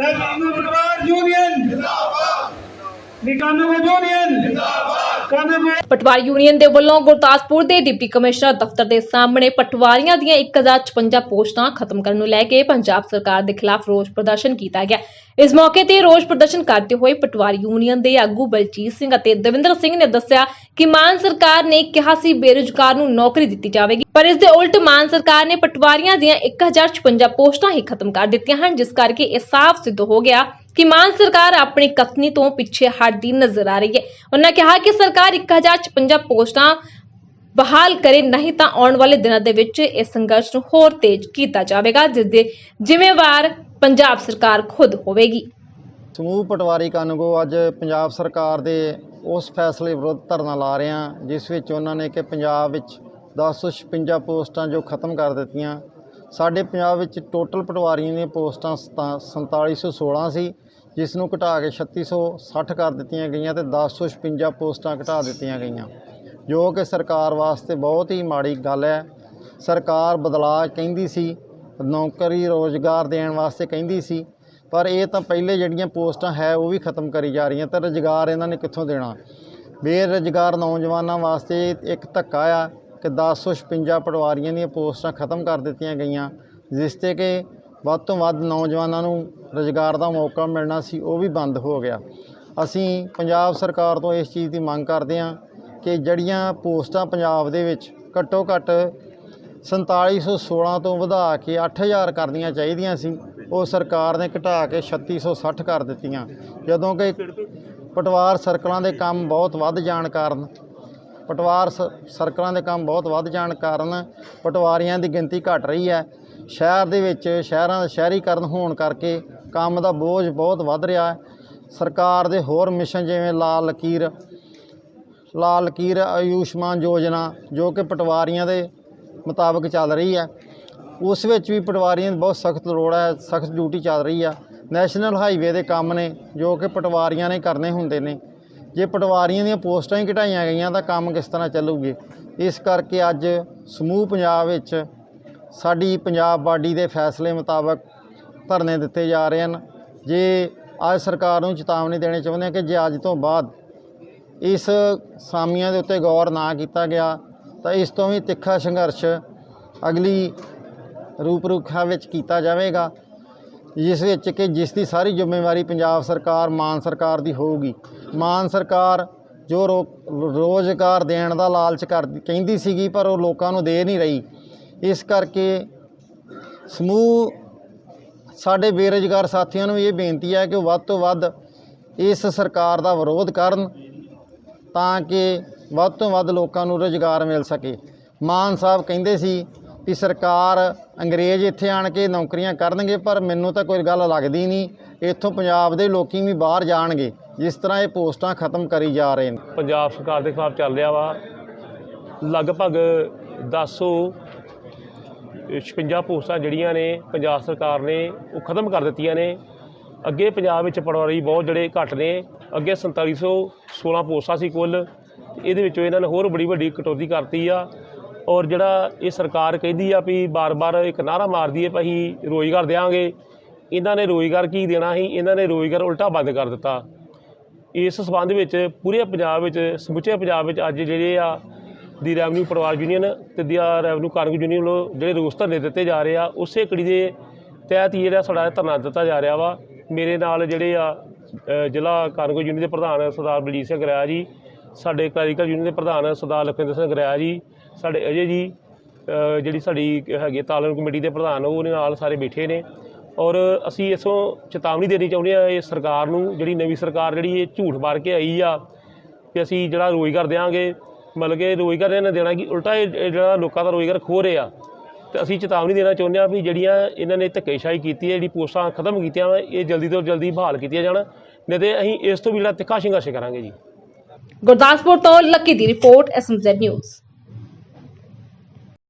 ਕਾਨੂੰਨ ਪਟਵਾਰ ਯੂਨੀਅਨ ਜਿੰਦਾਬਾਦ ਪਟਵਾਰੀ ਯੂਨੀਅਨ ਦੇ ਵੱਲੋਂ ਗੁਰਦਾਸਪੁਰ ਦੇ ਡਿਪਟੀ ਕਮਿਸ਼ਨਰ ਦਫ਼ਤਰ ਦੇ ਸਾਹਮਣੇ ਪਟਵਾਰੀਆਂ ਦੀਆਂ 1056 ਪੋਸਟਾਂ ਖਤਮ ਕਰਨ ਨੂੰ ਲੈ ਕੇ ਪੰਜਾਬ ਸਰਕਾਰ ਦੇ ਖਿਲਾਫ ਰੋਸ ਪ੍ਰਦਰਸ਼ਨ ਕੀਤਾ ਗਿਆ। ਇਸ ਮੌਕੇ ਤੇ ਰੋਸ ਪ੍ਰਦਰਸ਼ਨ ਕਰਦੇ ਹੋਏ ਪਟਵਾਰੀ ਯੂਨੀਅਨ ਦੇ ਆਗੂ ਬਲਜੀਤ ਸਿੰਘ ਅਤੇ ਦਵਿੰਦਰ ਸਿੰਘ ਨੇ ਦੱਸਿਆ ਕਿ ਮਾਨ ਸਰਕਾਰ ਨੇ ਕਿਹਾ ਸੀ ਬੇਰੁਜ਼ਗਾਰ ਨੂੰ ਨੌਕਰੀ ਦਿੱਤੀ ਜਾਵੇਗੀ, ਪਰ ਇਸ ਦੇ ਉਲਟ ਮਾਨ ਸਰਕਾਰ ਨੇ ਪਟਵਾਰੀਆਂ ਦੀਆਂ 1056 ਪੋਸਟਾਂ ਹੀ ਖਤਮ ਕਰ ਦਿੱਤੀਆਂ ਹਨ, ਜਿਸ ਕਰਕੇ ਇਹ ਸਾਫ਼ ਸਿੱਧ ਹੋ ਗਿਆ। ਕਿ ਮਾਨ ਸਰਕਾਰ ਆਪਣੀ ਕਥਨੀ ਤੋਂ ਪਿੱਛੇ ਹਟਦੀ ਨਜ਼ਰ ਆ ਰਹੀ ਹੈ। ਉਹਨਾਂ ਕਿਹਾ ਕਿ ਸਰਕਾਰ 1056 ਪੋਸਟਾਂ ਬਹਾਲ ਕਰੇ, ਨਹੀਂ ਤਾਂ ਆਉਣ ਵਾਲੇ ਦਿਨਾਂ ਦੇ ਵਿੱਚ ਇਸ ਸੰਘਰਸ਼ ਨੂੰ ਹੋਰ ਤੇਜ਼ ਕੀਤਾ ਜਾਵੇਗਾ ਜਿਸ ਦੇ ਜ਼ਿੰਮੇਵਾਰ ਪੰਜਾਬ ਸਰਕਾਰ ਖੁਦ ਹੋਵੇਗੀ। ਸਮੂਹ ਪਟਵਾਰੀ ਕਾਨੂੰਗੋ, ਅੱਜ ਪੰਜਾਬ ਸਰਕਾਰ ਦੇ ਉਸ ਫੈਸਲੇ ਵਿਰੁੱਧ ਧਰਨਾ ਲਾ ਰਹੇ ਹਾਂ, ਜਿਸ ਵਿੱਚ ਉਹਨਾਂ ਨੇ ਕਿ ਪੰਜਾਬ ਵਿੱਚ 1056 ਪੋਸਟਾਂ ਜੋ ਖਤਮ ਕਰ ਦਿੱਤੀਆਂ ਸਾਡੇ ਪੰਜਾਬ ਵਿੱਚ ਟੋਟਲ ਪਟਵਾਰੀਆਂ ਦੀਆਂ ਪੋਸਟਾਂ ਸਤਾ- 4716 ਸੀ ਜਿਸ ਨੂੰ ਘਟਾ ਕੇ 3660 ਕਰ ਦਿੱਤੀਆਂ ਗਈਆਂ ਤੇ 1056 ਪੋਸਟਾਂ ਘਟਾ ਦਿੱਤੀਆਂ ਗਈਆਂ। ਜੋ ਕਿ ਸਰਕਾਰ ਵਾਸਤੇ ਬਹੁਤ ਹੀ ਮਾੜੀ ਗੱਲ ਹੈ। ਸਰਕਾਰ ਬਦਲਾਅ ਕਹਿੰਦੀ ਸੀ, ਨੌਕਰੀ ਰੋਜ਼ਗਾਰ ਦੇਣ ਵਾਸਤੇ ਕਹਿੰਦੀ ਸੀ, ਪਰ ਇਹ ਤਾਂ ਪਹਿਲੇ ਜਿਹੜੀਆਂ ਪੋਸਟਾਂ ਹੈ ਉਹ ਵੀ ਖਤਮ ਕਰੀ ਜਾ ਰਹੀਆਂ ਤਾਂ ਰੁਜ਼ਗਾਰ ਇਹਨਾਂ ਨੇ ਕਿੱਥੋਂ ਦੇਣਾ? ਬੇਰੁਜ਼ਗਾਰ ਨੌਜਵਾਨਾਂ ਵਾਸਤੇ ਇੱਕ ਧੱਕਾ ਆ। ਕਿ 1056 ਪਟਵਾਰੀਆਂ ਦੀਆਂ ਪੋਸਟਾਂ ਖਤਮ ਕਰ ਦਿੱਤੀਆਂ ਗਈਆਂ, ਜਿਸ ਤੇ ਕਿ ਵੱਧ ਤੋਂ ਵੱਧ ਨੌਜਵਾਨਾਂ ਨੂੰ ਰੁਜ਼ਗਾਰ ਦਾ ਮੌਕਾ ਮਿਲਣਾ ਸੀ, ਉਹ ਵੀ ਬੰਦ ਹੋ ਗਿਆ। ਅਸੀਂ ਪੰਜਾਬ ਸਰਕਾਰ ਤੋਂ ਇਸ ਚੀਜ਼ ਦੀ ਮੰਗ ਕਰਦੇ ਹਾਂ ਕਿ ਜਿਹੜੀਆਂ ਪੋਸਟਾਂ ਪੰਜਾਬ ਦੇ ਵਿੱਚ ਘੱਟੋ ਘੱਟ 4716 ਤੋਂ ਵਧਾ ਕੇ 8000 ਕਰਨੀਆਂ ਚਾਹੀਦੀਆਂ ਸੀ। ਉਹ ਸਰਕਾਰ ਨੇ ਘਟਾ ਕੇ 3660 ਕਰ ਦਿੱਤੀਆਂ। ਜਦੋਂ ਕਿ ਪਟਵਾਰ ਸਰਕਲਾਂ ਦੇ ਕੰਮ ਬਹੁਤ ਵੱਧ ਜਾਣ ਕਾਰਨ ਪਟਵਾਰ ਸ- ਸਰਕਲਾਂ ਦੇ ਕੰਮ ਬਹੁਤ ਵੱਧ ਜਾਣ ਕਾਰਨ ਪਟਵਾਰੀਆਂ ਦੀ ਗਿਣਤੀ ਘਟ ਰਹੀ ਹੈ। ਸ਼ਹਿਰ ਦੇ ਵਿੱਚ ਸ਼ਹਿਰਾਂ ਦਾ ਸ਼ਹਿਰੀਕਰਨ ਹੋਣ ਕਰਕੇ ਕੰਮ ਦਾ ਬੋਝ ਬਹੁਤ ਵੱਧ ਰਿਹਾ ਹੈ। ਸਰਕਾਰ ਦੇ ਹੋਰ ਮਿਸ਼ਨ ਜਿਵੇਂ ਲਾਲ ਲਕੀਰ ਲਾਲ ਲਕੀਰ ਆਯੁਸ਼ਮਾਨ ਯੋਜਨਾ ਜੋ ਕਿ ਪਟਵਾਰੀਆਂ ਦੇ ਮੁਤਾਬਕ ਚੱਲ ਰਹੀ ਹੈ। ਉਸ ਵਿੱਚ ਵੀ ਪਟਵਾਰੀਆਂ ਦੀ ਬਹੁਤ ਸਖਤ ਲੋੜ ਹੈ, ਸਖਤ ਡਿਊਟੀ ਚੱਲ ਰਹੀ ਆ ਨੈਸ਼ਨਲ ਹਾਈਵੇ ਦੇ ਕੰਮ ਨੇ ਜੋ ਕਿ ਪਟਵਾਰੀਆਂ ਨੇ ਕਰਨੇ ਹੁੰਦੇ ਨੇ। ਜੇ ਪਟਵਾਰੀਆਂ ਦੀਆਂ ਪੋਸਟਾਂ ਹੀ ਘਟਾਈਆਂ ਗਈਆਂ ਤਾਂ ਕੰਮ ਕਿਸ ਤਰ੍ਹਾਂ ਚੱਲੂਗੇ? ਇਸ ਕਰਕੇ ਅੱਜ ਸਮੂਹ ਪੰਜਾਬ ਵਿੱਚ ਸਾਡੀ ਪੰਜਾਬ ਬਾਡੀ ਦੇ ਫੈਸਲੇ ਮੁਤਾਬਕ ਧਰਨੇ ਦਿੱਤੇ ਜਾ ਰਹੇ ਹਨ। ਜੇ ਅੱਜ ਸਰਕਾਰ ਨੂੰ ਚੇਤਾਵਨੀ ਦੇਣੀ ਚਾਹੁੰਦੇ ਹਾਂ ਕਿ ਜੇ ਅੱਜ ਤੋਂ ਬਾਅਦ ਇਸ ਸਾਮੀਆਂ ਦੇ ਉੱਤੇ ਗੌਰ ਨਾ ਕੀਤਾ ਗਿਆ, ਤਾਂ ਇਸ ਤੋਂ ਵੀ ਤਿੱਖਾ ਸੰਘਰਸ਼ ਅਗਲੀ ਰੂਪ ਰੂਪਰੇਖਾ ਵਿੱਚ ਕੀਤਾ ਜਾਵੇਗਾ। ਜਿਸ ਵਿੱਚ ਕਿ ਜਿਸ ਦੀ ਸਾਰੀ ਜ਼ਿੰਮੇਵਾਰੀ ਪੰਜਾਬ ਸਰਕਾਰ, ਮਾਨ ਸਰਕਾਰ ਦੀ ਹੋਊਗੀ। ਮਾਨ ਸਰਕਾਰ ਜੋ ਰੋ- ਰੋਜ਼ਗਾਰ ਦੇਣ ਦਾ ਲਾਲਚ ਕਰ, ਕਹਿੰਦੀ ਸੀਗੀ, ਪਰ ਉਹ ਲੋਕਾਂ ਨੂੰ ਦੇ ਨਹੀਂ ਰਹੀ। ਇਸ ਕਰਕੇ ਸਮੂਹ, ਸਾਡੇ ਬੇਰੁਜ਼ਗਾਰ ਸਾਥੀਆਂ ਨੂੰ ਇਹ ਬੇਨਤੀ ਹੈ ਕਿ ਉਹ ਵੱਧ ਤੋਂ ਵੱਧ ਇਸ ਸਰਕਾਰ ਦਾ ਵਿਰੋਧ ਕਰਨ, ਤਾਂ ਕਿ ਵੱਧ ਤੋਂ ਵੱਧ ਲੋਕਾਂ ਨੂੰ ਰੁਜ਼ਗਾਰ ਮਿਲ ਸਕੇ। ਮਾਨ ਸਾਹਿਬ ਕਹਿੰਦੇ ਸੀ ਕਿ ਸਰਕਾਰ ਅੰਗਰੇਜ਼ ਇੱਥੇ ਆਣ ਕੇ ਨੌਕਰੀਆਂ ਕਰਨਗੇ, ਪਰ ਮੈਨੂੰ ਤਾਂ ਕੋਈ ਗੱਲ ਲੱਗਦੀ ਨਹੀਂ। ਇੱਥੋਂ ਪੰਜਾਬ ਦੇ ਲੋਕੀ ਵੀ ਬਾਹਰ ਜਾਣਗੇ। ਜਿਸ ਤਰ੍ਹਾਂ ਇਹ ਪੋਸਟਾਂ ਖਤਮ ਕਰੀ ਜਾ ਰਹੇ ਨੇ। ਪੰਜਾਬ ਸਰਕਾਰ ਦੇ ਖਿਲਾਫ ਚੱਲ ਰਿਹਾ ਵਾ। ਲਗਭਗ 1056 ਪੋਸਟਾਂ ਜਿਹੜੀਆਂ ਨੇ ਪੰਜਾਬ ਸਰਕਾਰ ਨੇ ਉਹ ਖਤਮ ਕਰ ਦਿੱਤੀਆਂ ਨੇ। ਅੱਗੇ ਪੰਜਾਬ ਵਿੱਚ ਪਟਵਾਰੀ ਬਹੁਤ ਜਿਹੜੇ ਘੱਟ ਨੇ। ਅੱਗੇ 4716 ਪੋਸਟਾਂ ਸੀ ਕੁੱਲ। ਇਹਦੇ ਵਿੱਚੋਂ ਇਹਨਾਂ ਨੇ ਹੋਰ ਬੜੀ ਵੱਡੀ ਕਟੌਤੀ ਕਰਤੀ ਆ। ਔਰ ਜਿਹੜਾ ਇਹ ਸਰਕਾਰ ਕਹਿੰਦੀ ਆ ਵੀ ਬਾਰ-ਬਾਰ ਇੱਕ ਨਾਰਾ ਮਾਰਦੀ ਹੈ ਵੀ ਅਸੀਂ ਰੋਜ਼ਗਾਰ ਦੇਵਾਂਗੇ ਇਹਨਾਂ ਨੇ ਰੋਜ਼ਗਾਰ ਕੀ ਦੇਣਾ ਸੀ? ਇਹਨਾਂ ਨੇ ਰੋਜ਼ਗਾਰ ਉਲਟਾ ਬੰਦ ਕਰ ਦਿੱਤਾ। ਇਸ ਸਬੰਧ ਵਿੱਚ ਪੂਰੇ ਪੰਜਾਬ ਵਿੱਚ, ਸਮੁੱਚੇ ਪੰਜਾਬ ਵਿੱਚ ਅੱਜ ਜਿਹੜੇ ਆ ਦੀ ਰੈਵਨਿਊ ਪਰਿਵਾਰ ਯੂਨੀਅਨ ਤੇ ਦੀ ਰੈਵਨਿਊ ਕਾਰਗੋ ਯੂਨੀਅਨ ਵੱਲੋਂ ਜਿਹੜੇ ਰੋਸ ਧਰਨੇ ਦਿੱਤੇ ਜਾ ਰਹੇ ਆ, ਉਸੇ ਕੜੀ ਦੇ ਤਹਿਤ ਹੀ ਜਿਹੜਾ ਸਾਡਾ ਧਰਨਾ ਦਿੱਤਾ ਜਾ ਰਿਹਾ ਵਾ। ਮੇਰੇ ਨਾਲ ਜਿਹੜੇ ਆ ਜ਼ਿਲ੍ਹਾ ਕਾਰਗੋ ਯੂਨੀਅਨ ਦੇ ਪ੍ਰਧਾਨ ਸਰਦਾਰ ਬਲਜੀਤ ਸਿੰਘ ਗਰਾਇਆ ਜੀ, ਸਾਡੇ ਕਲੈਰੀਕਲ ਯੂਨੀਅਨ ਦੇ ਪ੍ਰਧਾਨ ਸਰਦਾਰ ਲਖਵਿੰਦਰ ਸਿੰਘ ਗਰਾਇਆ ਜੀ, ਸਾਡੇ ਅਜੇ ਜੀ ਜਿਹੜੀ ਸਾਡੀ ਹੈਗੀ ਤਾਲਮ ਕਮੇਟੀ ਦੇ ਪ੍ਰਧਾਨ ਉਹਦੇ ਨਾਲ ਸਾਰੇ ਬੈਠੇ ਨੇ। ਔਰ ਅਸੀਂ ਇਸੋਂ ਚੇਤਾਵਨੀ ਦੇਣੀ ਚਾਹੁੰਦੇ ਆ ਇਹ ਸਰਕਾਰ ਨੂੰ, ਜਿਹੜੀ ਨਵੀਂ ਸਰਕਾਰ ਜਿਹੜੀ ਇਹ ਝੂਠ ਮਾਰ ਕੇ ਆਈ ਆ ਕਿ ਅਸੀਂ ਜਿਹੜਾ ਰੋਜ਼ਗਾਰ ਦੇਵਾਂਗੇ ਮਤਲਬ ਕਿ ਰੋਜ਼ਗਾਰ ਇਹਨਾਂ ਨੇ ਦੇਣਾ ਕਿ ਉਲਟਾ ਇਹ ਜਿਹੜਾ ਲੋਕਾਂ ਦਾ ਰੋਜ਼ਗਾਰ ਖੋ ਰਿਹਾ। ਆ ਤੇ ਅਸੀਂ ਚੇਤਾਵਨੀ ਦੇਣਾ ਚਾਹੁੰਦੇ ਆ ਵੀ ਜਿਹੜੀਆਂ ਇਹਨਾਂ ਨੇ ਧੱਕੇਸ਼ਾਹੀ ਕੀਤੀ ਹੈ, ਜਿਹੜੀ ਪੋਸਟਾਂ ਖਤਮ ਕੀਤੀਆਂ ਵਾ, ਇਹ ਜਲਦੀ ਤੋਂ ਜਲਦੀ ਬਹਾਲ ਕੀਤੀਆਂ ਜਾਣ। ਨਹੀਂ ਤੇ ਅਸੀਂ ਇਸ ਤੋਂ ਵੀ ਜਿਹੜਾ ਤਿੱਖਾ ਸੰਘਰਸ਼ ਕਰਾਂਗੇ ਜੀ। ਗੁਰਦਾਸਪੁਰ ਤੋਂ ਲੱਕੀ ਦੀ ਰਿਪੋਰਟ ਐਸਐਮਜ਼ੈਡ ਨਿਊਜ਼